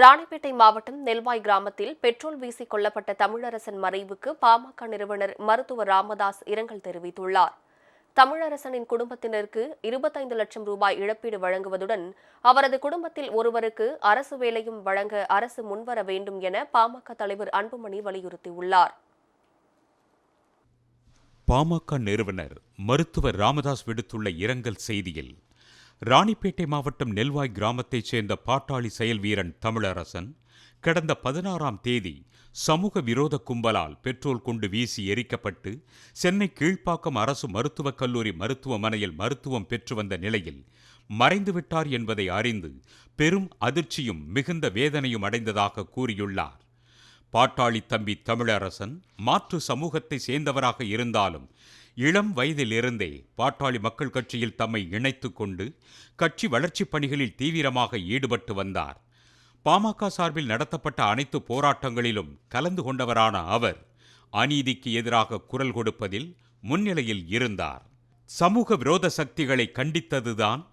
ராணிப்பேட்டை மாவட்டம் நெல்வாய் கிராமத்தில் பெட்ரோல் வீசி கொல்லப்பட்ட தமிழரசன் மறைவுக்கு பாமக நிறுவனர் மருத்துவர் ராமதாஸ் இரங்கல் தெரிவித்துள்ளார். தமிழரசனின் குடும்பத்தினருக்கு இருபத்தைந்து லட்சம் ரூபாய் இழப்பீடு வழங்குவதுடன் அவரது குடும்பத்தில் ஒருவருக்கு அரசு வேலையும் வழங்க அரசு முன்வர வேண்டும் என பாமக தலைவர் அன்புமணி வலியுறுத்தியுள்ளார். பாமக நிறுவனர் மருத்துவர் ராமதாஸ் விடுத்துள்ள இரங்கல் செய்தியில் ராணிப்பேட்டை மாவட்டம் நெல்வாய் கிராமத்தைச் சேர்ந்த பாட்டாளி செயல் வீரன் தமிழரசன் கடந்த பதினாறாம் தேதி சமூக விரோத கும்பலால் பெட்ரோல் கொண்டு வீசி எரிக்கப்பட்டு சென்னை கீழ்ப்பாக்கம் அரசு மருத்துவக் கல்லூரி மருத்துவமனையில் மருத்துவம் பெற்று வந்த நிலையில் மறைந்துவிட்டார் என்பதை அறிந்து பெரும் அதிர்ச்சியும் மிகுந்த வேதனையும் அடைந்ததாக கூறியுள்ளார். பாட்டாளி தம்பி தமிழரசன் மாற்று சமூகத்தை சேர்ந்தவராக இருந்தாலும் இளம் வயதிலிருந்தே பாட்டாளி மக்கள் கட்சியில் தம்மை இணைத்து கொண்டு கட்சி வளர்ச்சிப் பணிகளில் தீவிரமாக ஈடுபட்டு வந்தார். பாமக சார்பில் நடத்தப்பட்ட அனைத்து போராட்டங்களிலும் கலந்து கொண்டவரான அவர் அநீதிக்கு எதிராக குரல் கொடுப்பதில் முன்னிலையில் இருந்தார். சமூக விரோத சக்திகளை கண்டித்ததுதான்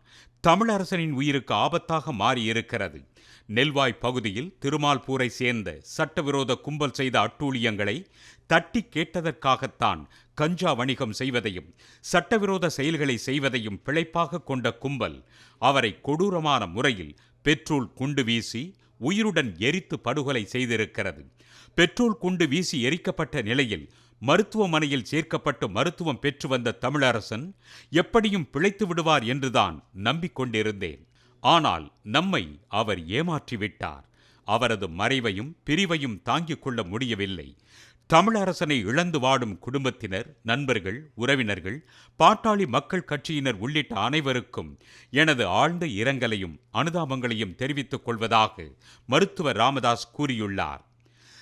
தமிழரசனின் உயிருக்கு ஆபத்தாக மாறியிருக்கிறது. நெல்வாய் பகுதியில் திருமால்பூரை சேர்ந்த சட்டவிரோத கும்பல் செய்த அட்டூழியங்களை தட்டி கேட்டதற்காகத்தான் கஞ்சா வணிகம் செய்வதையும் சட்டவிரோத செயல்களை செய்வதையும் பிழைப்பாக கொண்ட கும்பல் அவரை கொடூரமான முறையில் பெட்ரோல் குண்டு வீசி உயிருடன் எரித்து படுகொலை செய்திருக்கிறது. பெட்ரோல் குண்டு வீசி எரிக்கப்பட்ட நிலையில் மருத்துவமனையில் சேர்க்கப்பட்டு மருத்துவம் பெற்று வந்த தமிழரசன் எப்படியும் பிழைத்து விடுவார் என்றுதான் நம்பிக்கொண்டிருந்தேன். ஆனால் நம்மை அவர் ஏமாற்றிவிட்டார். அவரது மறைவையும் பிரிவையும் தாங்கிக் கொள்ள முடியவில்லை. தமிழரசனை இழந்து வாடும் குடும்பத்தினர் நண்பர்கள் உறவினர்கள் பாட்டாளி மக்கள் கட்சியினர் உள்ளிட்ட அனைவருக்கும் எனது ஆழ்ந்த இரங்கலையும் அனுதாபங்களையும் தெரிவித்துக் கொள்வதாக மருத்துவர் ராமதாஸ் கூறியுள்ளார்.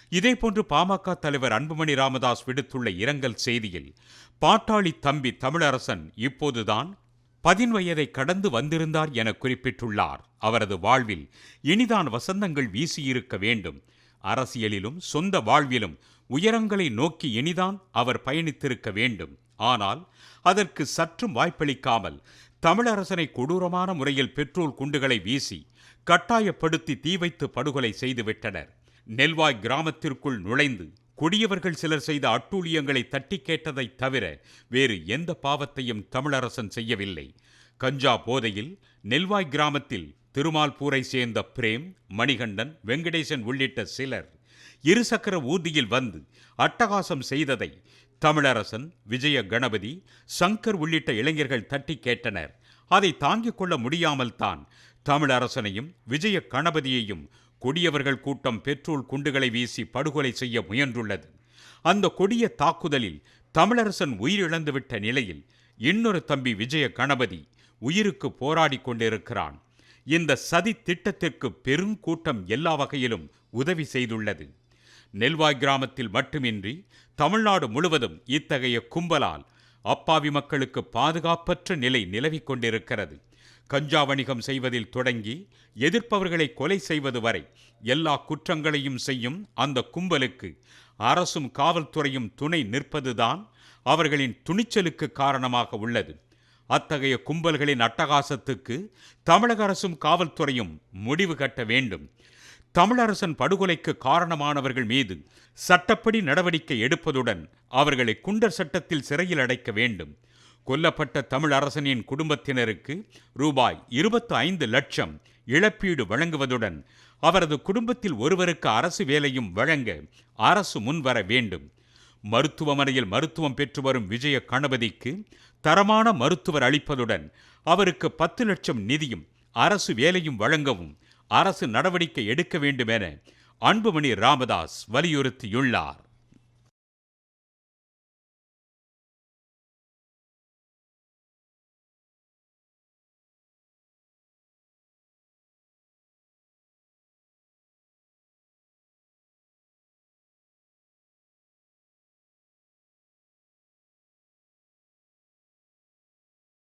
இதேபோன்று பாமக தலைவர் அன்புமணி ராமதாஸ் விடுத்துள்ள இரங்கல் செய்தியில் பாட்டாளி தம்பி தமிழரசன் இப்போதுதான் பதின்வயதை கடந்து வந்திருந்தார் என குறிப்பிட்டுள்ளார். அவரது வாழ்வில் இனிதான் வசந்தங்கள் வீசியிருக்க வேண்டும். அரசியலிலும் சொந்த வாழ்விலும் உயரங்களை நோக்கி இனிதான் அவர் பயணித்திருக்க வேண்டும். ஆனால் அதற்கு சற்றும் வாய்ப்பளிக்காமல் தமிழரசனை கொடூரமான முறையில் பெட்ரோல் குண்டுகளை வீசி கட்டாயப்படுத்தி தீ வைத்து படுகொலை செய்துவிட்டனர். நெல்வாய் கிராமத்திற்குள் நுழைந்து கொடியவர்கள் சிலர் செய்த அட்டூழியங்களை தட்டி கேட்டதை தவிர வேறு எந்த பாவத்தையும் தமிழரசன் செய்யவில்லை. கஞ்சா போதையில் நெல்வாய் கிராமத்தில் திருமால்பூரை சேர்ந்த பிரேம் மணிகண்டன் வெங்கடேசன் உள்ளிட்ட சிலர் இருசக்கர ஊர்தியில் வந்து அட்டகாசம் செய்ததை தமிழரசன் விஜய கணபதி சங்கர் உள்ளிட்ட இளைஞர்கள் தட்டி கேட்டனர். அதை தாங்கிக் கொள்ள முடியாமல் தான் தமிழரசனையும் விஜய கணபதியையும் கொடியவர்கள் கூட்டம் பெட்ரோல் குண்டுகளை வீசி படுகொலை செய்ய முயன்றுள்ளது. அந்த கொடிய தாக்குதலில் தமிழரசன் உயிரிழந்துவிட்ட நிலையில் இன்னொரு தம்பி விஜய கணபதி உயிருக்கு போராடி கொண்டிருக்கிறான். இந்த சதி திட்டத்திற்கு பெருங்கூட்டம் எல்லா வகையிலும் உதவி செய்துள்ளது. நெல்வாய் கிராமத்தில் மட்டுமின்றி தமிழ்நாடு முழுவதும் இத்தகைய கும்பலால் அப்பாவி மக்களுக்கு பாதுகாப்பற்ற நிலை நிலவிக் கொண்டிருக்கிறது. கஞ்சா வணிகம் செய்வதில் தொடங்கி எதிர்ப்பவர்களை கொலை செய்வது வரை எல்லா குற்றங்களையும் செய்யும் அந்த கும்பலுக்கு அரசும் காவல்துறையும் துணை நிற்பதுதான் அவர்களின் துணிச்சலுக்கு காரணமாக உள்ளது. அத்தகைய கும்பல்களின் அட்டகாசத்துக்கு தமிழக அரசும் காவல்துறையும் முடிவு கட்ட வேண்டும். தமிழரசன் படுகொலைக்கு காரணமானவர்கள் மீது சட்டப்படி நடவடிக்கை எடுப்பதுடன் அவர்களை குண்டர் சட்டத்தில் சிறையில் அடைக்க வேண்டும். கொல்லப்பட்ட தமிழ் அரசனின் குடும்பத்தினருக்கு ரூபாய் இருபத்து ஐந்து லட்சம் இழப்பீடு வழங்குவதுடன் அவரது குடும்பத்தில் ஒருவருக்கு அரசு வேலையும் வழங்க அரசு முன்வர வேண்டும். மருத்துவமனையில் மருத்துவம் பெற்று வரும் விஜய கணபதிக்கு தரமான மருத்துவர் அளிப்பதுடன் அவருக்கு பத்து லட்சம் நிதியும் அரசு வேலையும் வழங்கவும் அரசு நடவடிக்கை எடுக்க வேண்டுமென அன்புமணி ராமதாஸ் வலியுறுத்தியுள்ளார்.